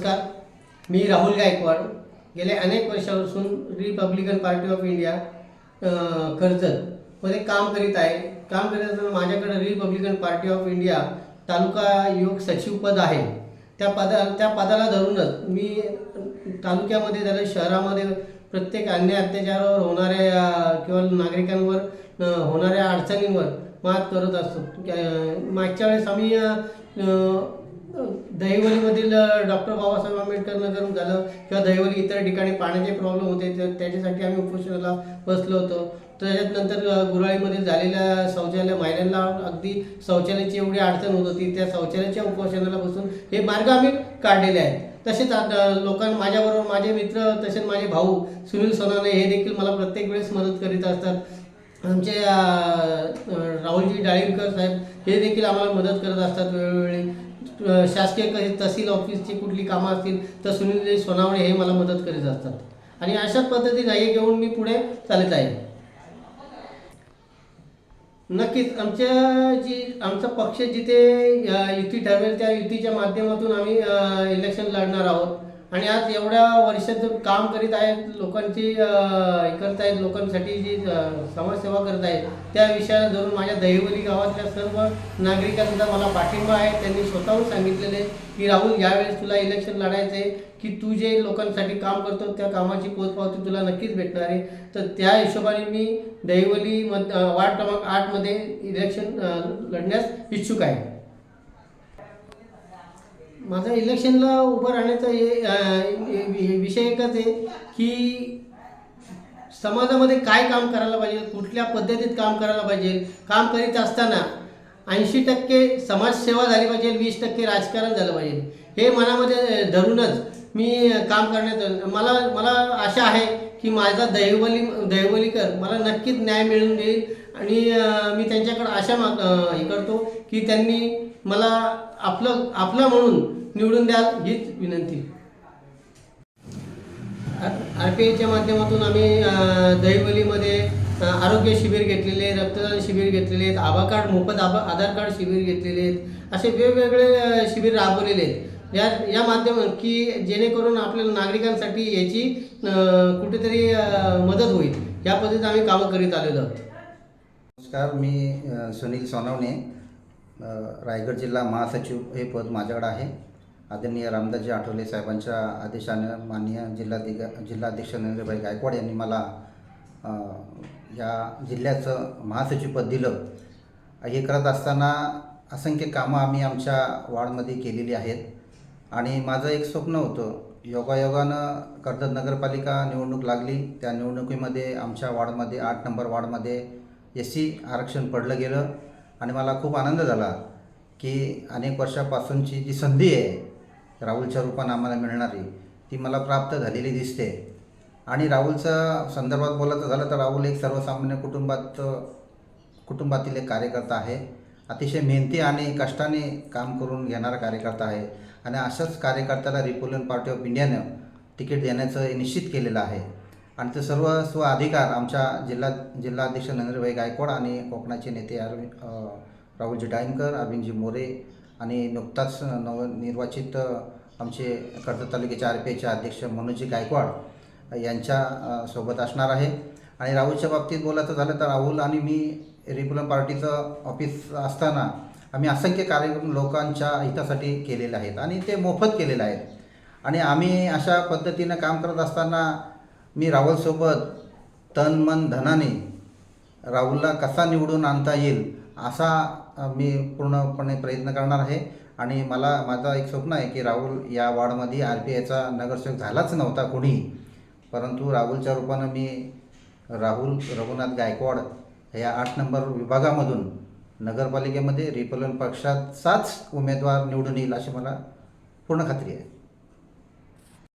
नमस्कार. मी राहुल गायकवाड. गेल्या अनेक वर्षापासून रिपब्लिकन पार्टी ऑफ इंडिया कर्जतमध्ये मध्ये काम करीत आहे. काम करत असताना माझ्याकडे रिपब्लिकन पार्टी ऑफ इंडिया तालुका युवक सचिव पद आहे. त्या पदा त्या पदाला धरूनच मी तालुक्यामध्ये झालं शहरामध्ये प्रत्येक अन्याय अत्याचारावर होणाऱ्या किंवा नागरिकांवर होणाऱ्या अडचणींवर मात करत असतो. मागच्या वेळेस आम्ही दहिवलीमधील डॉक्टर बाबासाहेब आंबेडकर नगर झालं किंवा दहिवली इतर ठिकाणी पाण्याचे प्रॉब्लेम होते तर त्याच्यासाठी आम्ही उपोषणाला बसलो होतो. त्याच्यात नंतर अ, गुराळीमध्ये झालेल्या शौचालय महिलांना अगदी शौचालयाची एवढी अडचण होत होती. त्या शौचालयाच्या उपोषणाला बसून हे मार्ग आम्ही काढलेले आहेत. तसेच लोकांना माझ्याबरोबर माझे मित्र तसेच माझे भाऊ सुनील सोनाने हे देखील मला प्रत्येक वेळेस मदत करीत असतात. आमचे राहुलजी डाळिंबकर साहेब हे देखील आम्हाला मदत करत असतात वेळोवेळी. शासकीय काही तहसील ऑफिसची कुठली कामं असतील तर सुनील सोनावणे हे मला मदत करीत असतात. आणि अशाच पद्धतीने हे घेऊन मी पुढे चालत आहे. नक्कीच आमच्या जी आमचा पक्ष जिथे युती ठरवेल त्या युतीच्या माध्यमातून आम्ही इलेक्शन लढणार आहोत. आणि आज एवढ्या वर्षात काम करीत आहेत लोकांची हे करत आहेत लोकांसाठी जी समाजसेवा करत आहेत त्या विषयाला धरून माझ्या दहिवली गावातल्या सर्व नागरिकांचा मला पाठिंबा आहे. त्यांनी स्वतःहून सांगितलेले की राहुल यावेळेस तुला इलेक्शन लढायचं आहे की तू जे लोकांसाठी काम करतो त्या कामाची पोचपावती तुला नक्कीच भेटणार आहे. तर त्या हिशोबाने मी दहिवली मध वार्ड क्रमांक आठमध्ये इलेक्शन लढण्यास इच्छुक आहे. माझा इलेक्शनला उभं राहण्याचा हे हे- विषय एकच आहे की समाजामध्ये काय काम करायला पाहिजे कुठल्या पद्धतीत काम करायला पाहिजे काम करीत असताना ऐंशी टक्के समाजसेवा झाली पाहिजे वीस टक्के राजकारण झालं पाहिजे. हे मनामध्ये धरूनच मी काम करण्यात मला मला आशा आहे की माझा दैवली दैवलीकर मला नक्कीच न्याय मिळून देईल आणि मी त्यांच्याकडं आशा माग हे करतो की त्यांनी मला आपलं आपलं म्हणून निवडून द्याल हीच विनंती. आर पी आयच्या माध्यमातून आम्ही अ, दहिवलीमध्ये आरोग्य शिबिर घेतलेले आहेत रक्तदान शिबिर घेतलेले आहेत आभा कार्ड मोफत आभा आधार कार्ड शिबिर घेतलेले आहेत असे वेगवेगळे शिबिर राबवलेले आहेत. या या माध्यम की जेणेकरून आपल्या नागरिकांसाठी याची कुठेतरी मदत होईल. या पद्धतीने आम्ही कामं करीत आलेलो आहोत. नमस्कार मी सुनील सोनवणे रायगड जिल्हा महासचिव हे पद माझ्याकडे आहे. आदरणीय रामदासजी आठवले साहेबांच्या आदेशानं माननीय जिल्हाधिका जिल्हाध्यक्ष नरेंद्रभाई गायकवाड यांनी मला या जिल्ह्याचं महासचिवपद दिलं. हे करत असताना असंख्य कामं आम्ही आमच्या वार्डमध्ये केलेली आहेत. आणि माझं एक स्वप्न होतं योगायोगानं कर्जत नगरपालिका निवडणूक लागली. त्या निवडणुकीमध्ये आमच्या वार्डमध्ये आठ नंबर वार्डमध्ये एस सी आरक्षण पडलं गेलं. आणि मला खूप आनंद झाला की अनेक वर्षापासूनची जी संधी आहे राहुलच्या रूपानं आम्हाला मिळणारी ती मला प्राप्त झालेली दिसते. आणि राहुलच्या संदर्भात बोलायचं झालं तर राहुल एक सर्वसामान्य कुटुंबात कुटुंबातील एक कार्यकर्ता आहे. अतिशय मेहनती आणि कष्टाने काम करून घेणारा कार्यकर्ता आहे. आणि अशाच कार्यकर्त्याला रिपब्लिकन पार्टी ऑफ इंडियानं तिकीट देण्याचं हे निश्चित केलेलं आहे. आणि ते सर्व स्व अधिकार आमच्या जिल्हा जिल्हाध्यक्ष नरेंद्रभाई गायकवाड आणि कोकणाचे नेते अरविंद राहुलजी डाईंकर अरविंदजी मोरे आणि नुकताच नवनिर्वाचित आमचे कर्जत तालुक्याचे आर पी आयचे अध्यक्ष मनोजी गायकवाड यांच्या सोबत असणार आहे. आणि राहुलच्या बाबतीत बोलायचं झालं तर राहुल आणि मी रिपब्लिकन पार्टीचं ऑफिस असताना आम्ही असंख्य कार्यक्रम लोकांच्या हितासाठी केलेले आहेत आणि ते मोफत केलेले आहेत. आणि आम्ही अशा पद्धतीनं काम करत असताना मी राहुलसोबत तन मन धनाने राहुलला कसा निवडून आणता येईल असा मी पूर्णपणे प्रयत्न करणार आहे. आणि मला माझा एक स्वप्न आहे की राहुल या वॉर्डमध्ये आर पी आयचा नगरसेवक झालाच नव्हता कोणी. परंतु राहुलच्या रूपानं मी राहुल रघुनाथ गायकवाड या आठ नंबर विभागामधून नगरपालिकेमध्ये रिपब्लिकन सात उमेदवार निवडून येईल अशी मला पूर्ण खात्री आहे.